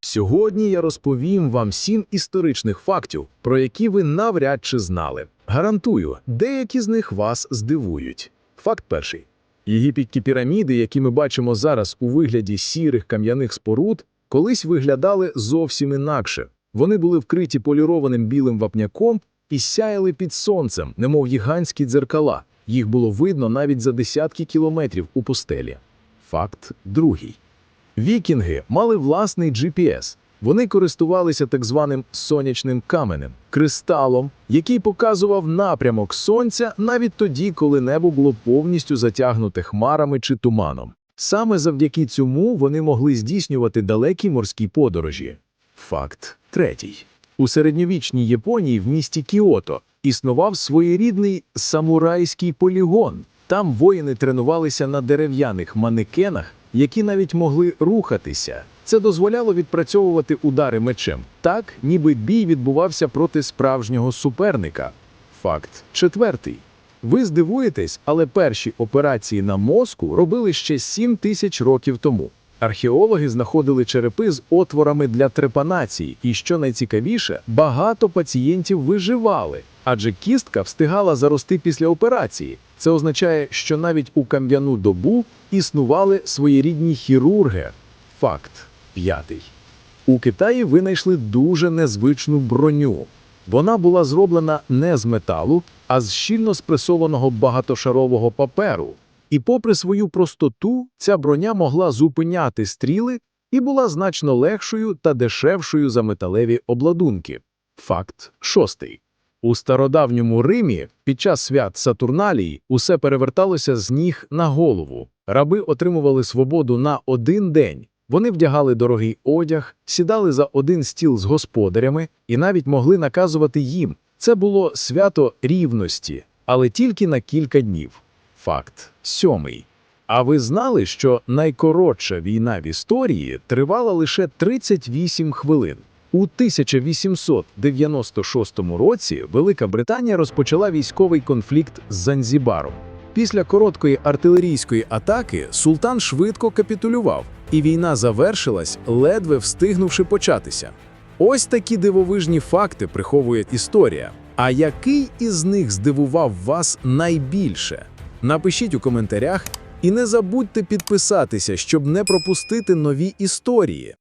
Сьогодні я розповім вам сім історичних фактів, про які ви навряд чи знали. Гарантую, деякі з них вас здивують. Факт перший. Єгипетські піраміди, які ми бачимо зараз у вигляді сірих кам'яних споруд, колись виглядали зовсім інакше. Вони були вкриті полірованим білим вапняком і сяяли під сонцем, немов гігантські дзеркала. Їх було видно навіть за десятки кілометрів у пустелі. Факт другий. Вікінги мали власний GPS. Вони користувалися так званим сонячним каменем, кристалом, який показував напрямок сонця навіть тоді, коли небо було повністю затягнуте хмарами чи туманом. Саме завдяки цьому вони могли здійснювати далекі морські подорожі. Факт третій. У середньовічній Японії в місті Кіото існував своєрідний самурайський полігон. Там воїни тренувалися на дерев'яних манекенах, які навіть могли рухатися. Це дозволяло відпрацьовувати удари мечем, так, ніби бій відбувався проти справжнього суперника. Факт четвертий. Ви здивуєтесь, але перші операції на мозку робили ще 7 тисяч років тому. Археологи знаходили черепи з отворами для трепанації, і що найцікавіше, багато пацієнтів виживали, адже кістка встигала зарости після операції. Це означає, що навіть у кам'яну добу існували своєрідні хірурги. Факт п'ятий. У Китаї винайшли дуже незвичну броню. Вона була зроблена не з металу, а з щільно спресованого багатошарового паперу. І попри свою простоту, ця броня могла зупиняти стріли і була значно легшою та дешевшою за металеві обладунки. Факт шостий. У стародавньому Римі під час свят Сатурналії усе переверталося з ніг на голову. Раби отримували свободу на один день. Вони вдягали дорогий одяг, сідали за один стіл з господарями і навіть могли наказувати їм. Це було свято рівності, але тільки на кілька днів. Факт сьомий. А ви знали, що найкоротша війна в історії тривала лише 38 хвилин? У 1896 році Велика Британія розпочала військовий конфлікт з Занзібаром. Після короткої артилерійської атаки султан швидко капітулював, і війна завершилась, ледве встигнувши початися. Ось такі дивовижні факти приховує історія. А який із них здивував вас найбільше? Напишіть у коментарях і не забудьте підписатися, щоб не пропустити нові історії.